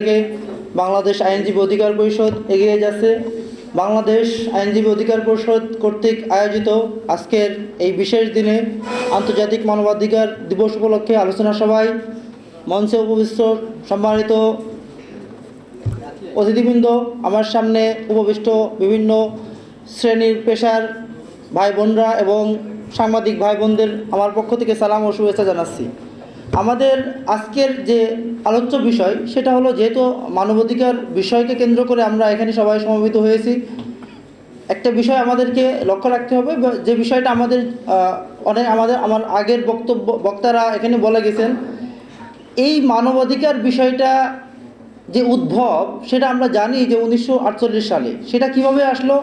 থেকে বাংলাদেশ আইনজীবী অধিকার পরিষদ এগিয়ে যাচ্ছে। বাংলাদেশ আইনজীবী অধিকার পরিষদ কর্তৃক আয়োজিত আজকের এই বিশেষ দিনে আন্তর্জাতিক মানবাধিকার দিবস উপলক্ষে আলোচনা সভায় মঞ্চে উপবিষ্ট সম্মানিত অতিথিবৃন্দ, আমার সামনে উপবিষ্ট বিভিন্ন শ্রেণির পেশার ভাই বোনরা এবং সাংবাদিক ভাই বোনদের আমার পক্ষ থেকে সালাম ও শুভেচ্ছা জানাচ্ছি। আমাদের আজকের যে আলোচ্য বিষয়, সেটা হলো যেহেতু মানবাধিকার বিষয়কে কেন্দ্র করে আমরা এখানে সবাই সমবেত হয়েছি, একটা বিষয় আমাদেরকে লক্ষ্য রাখতে হবে। যে বিষয়টা আমাদের অনেক আমাদের, আমার আগের বক্তব্য, বক্তারা এখানে বলে গেছেন, এই মানবাধিকার বিষয়টা যে উদ্ভব, সেটা আমরা জানি যে উনিশশো আটচল্লিশ সালে। সেটা কীভাবে আসলো?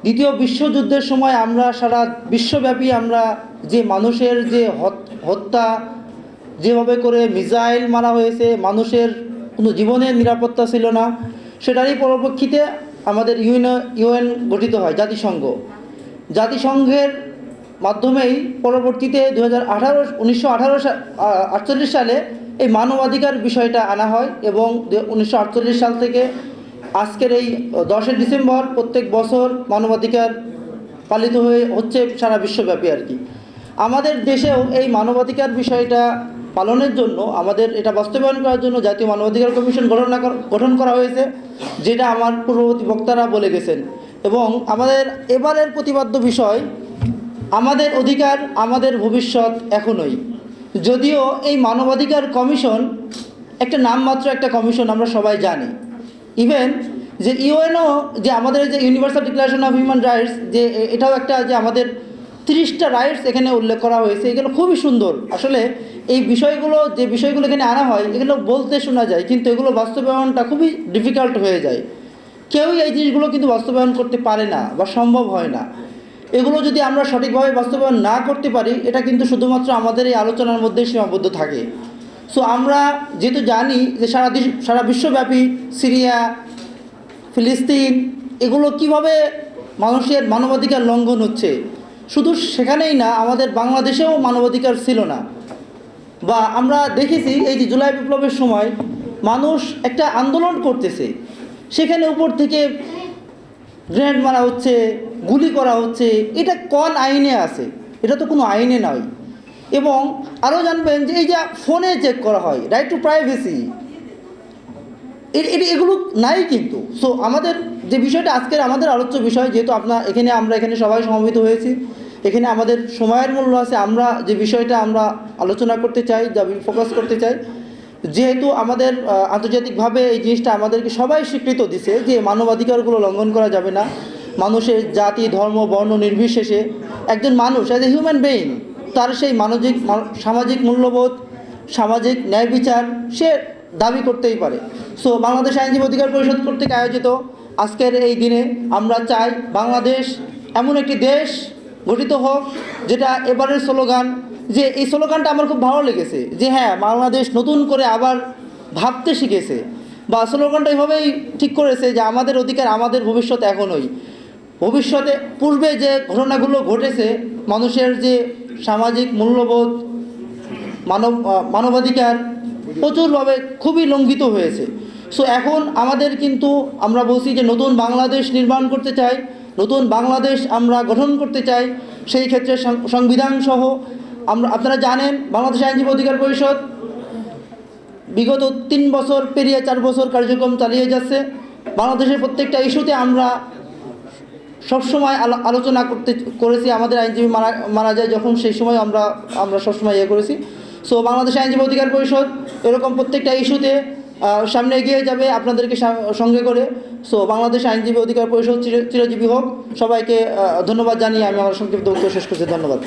দ্বিতীয় বিশ্বযুদ্ধের সময় আমরা সারা বিশ্বব্যাপী আমরা যে মানুষের যে হত- হত্যা যেভাবে করে মিসাইল মারা হয়েছে, মানুষের কোনো জীবনের নিরাপত্তা ছিল না, সেটারই পরিপ্রেক্ষিতে আমাদের ইউএন ইউএন গঠিত হয়, জাতিসংঘ। জাতিসংঘের মাধ্যমেই পরবর্তীতে দু হাজার আঠারো, উনিশশো আঠারো আটচল্লিশ সালে এই মানবাধিকার বিষয়টা আনা হয় এবং উনিশশো আটচল্লিশ সাল থেকে আজকের এই দশই ডিসেম্বর প্রত্যেক বছর মানবাধিকার পালিত হয়ে হচ্ছে সারা বিশ্বব্যাপী আর কি। আমাদের দেশেও এই মানবাধিকার বিষয়টা পালনের জন্য, আমাদের এটা বাস্তবায়ন করার জন্য জাতীয় মানবাধিকার কমিশন গঠন গঠন করা হয়েছে, যেটা আমার পূর্ববর্তী বক্তারা বলে গেছেন। এবং আমাদের এবারের প্রতিপাদ্য বিষয়, আমাদের অধিকার, আমাদের ভবিষ্যৎ এখনই। যদিও এই মানবাধিকার কমিশন একটা নামমাত্র একটা কমিশন, আমরা সবাই জানি। ইভেন যে ইউএনও, যে আমাদের যে universal declaration of human rights যে এটাও একটা যে আমাদের তিরিশটা রাইটস এখানে উল্লেখ করা হয়েছে, এগুলো খুবই সুন্দর। আসলে এই বিষয়গুলো, যে বিষয়গুলো এখানে আনা হয়, এগুলো বলতে শোনা যায়, কিন্তু এগুলো বাস্তবায়নটা খুবই ডিফিকাল্ট হয়ে যায়। কেউই এই জিনিসগুলো কিন্তু বাস্তবায়ন করতে পারে না বা সম্ভব হয় না। এগুলো যদি আমরা সঠিকভাবে বাস্তবায়ন না করতে পারি, এটা কিন্তু শুধুমাত্র আমাদের এই আলোচনার মধ্যেই সীমাবদ্ধ থাকে। সো আমরা যেহেতু জানি যে সারা সারা বিশ্বব্যাপী সিরিয়া, ফিলিস্তিন, এগুলো কীভাবে মানুষের মানবাধিকার লঙ্ঘন হচ্ছে শুধু সেখানেই না, আমাদের বাংলাদেশেও মানবাধিকার ছিল না। বা আমরা দেখেছি এই যে জুলাই বিপ্লবের সময় মানুষ একটা আন্দোলন করতেছে। সেখানে উপর থেকে গ্রেনেড মারা হচ্ছে, গুলি করা হচ্ছে। এটা কোন আইনে আছে? এটা তো কোনো আইনে নয়। এবং আরও জানবেন যে এই যে ফোনে চেক করা হয় রাইট টু প্রাইভেসি এগুলো নাই কিন্তু। সো আমাদের যে বিষয়টা, আজকের আমাদের আলোচ্য বিষয়, যেহেতু আপনার এখানে, আমরা এখানে সবাই সমবেত হয়েছি। এখানে আমাদের সময়ের মূল্য আছে, আমরা যে বিষয়টা আমরা আলোচনা করতে চাই, যা ফোকাস করতে চাই, যেহেতু আমাদের আন্তর্জাতিকভাবে এই জিনিসটা আমাদেরকে সবাই স্বীকৃত দিছে যে মানবাধিকারগুলো লঙ্ঘন করা যাবে না। মানুষের জাতি, ধর্ম, বর্ণ নির্বিশেষে একজন মানুষ অ্যাজ এ হিউম্যান বেইং তার সেই মানসিক সামাজিক মূল্যবোধ, সামাজিক ন্যায় বিচার সে দাবি করতেই পারে। সো বাংলাদেশ আইনজীবী অধিকার পরিষদ কর্তৃক আয়োজিত আজকের এই দিনে আমরা চাই বাংলাদেশ এমন একটি দেশ গঠিত হোক, যেটা এবারের স্লোগান, যে এই স্লোগানটা আমার খুব ভালো লেগেছে, যে হ্যাঁ বাংলাদেশ নতুন করে আবার ভাবতে শিখেছে। বা স্লোগানটা এইভাবেই ঠিক করেছে যে আমাদের অধিকার, আমাদের ভবিষ্যৎ এখনই। ভবিষ্যতে পূর্বে যে ঘটনাগুলো ঘটেছে, মানুষের যে সামাজিক মূল্যবোধ, মানব মানবাধিকার প্রচুরভাবে খুবই লঙ্ঘিত হয়েছে। সো এখন আমাদের কিন্তু আমরা বলছি যে নতুন বাংলাদেশ নির্মাণ করতে চাই। নতুন বাংলাদেশ আমরা গঠন করতে চাই, সেই ক্ষেত্রে সংবিধান সহ আমরা, আপনারা জানেন বাংলাদেশ আইনজীবী অধিকার পরিষদ বিগত তিন বছর পেরিয়ে চার বছর কার্যক্রম চালিয়ে যাচ্ছে। বাংলাদেশের প্রত্যেকটা ইস্যুতে আমরা সবসময় আলো- আলোচনা করতে, করেছি। আমাদের আইনজীবী মারা মারা যায় যখন সেই সময় আমরা আমরা সবসময় ইয়ে করেছি। সো বাংলাদেশ আইনজীবী অধিকার পরিষদ এরকম প্রত্যেকটা ইস্যুতে সামনে এগিয়ে যাবে আপনাদেরকে সঙ্গে করে। সো বাংলাদেশ আইনজীবী অধিকার পরিষদ চির- চিরজীবী হোক। সবাইকে ধন্যবাদ জানিয়ে আমি আমার সংক্ষিপ্ত উত্তর শেষ করছি। ধন্যবাদ।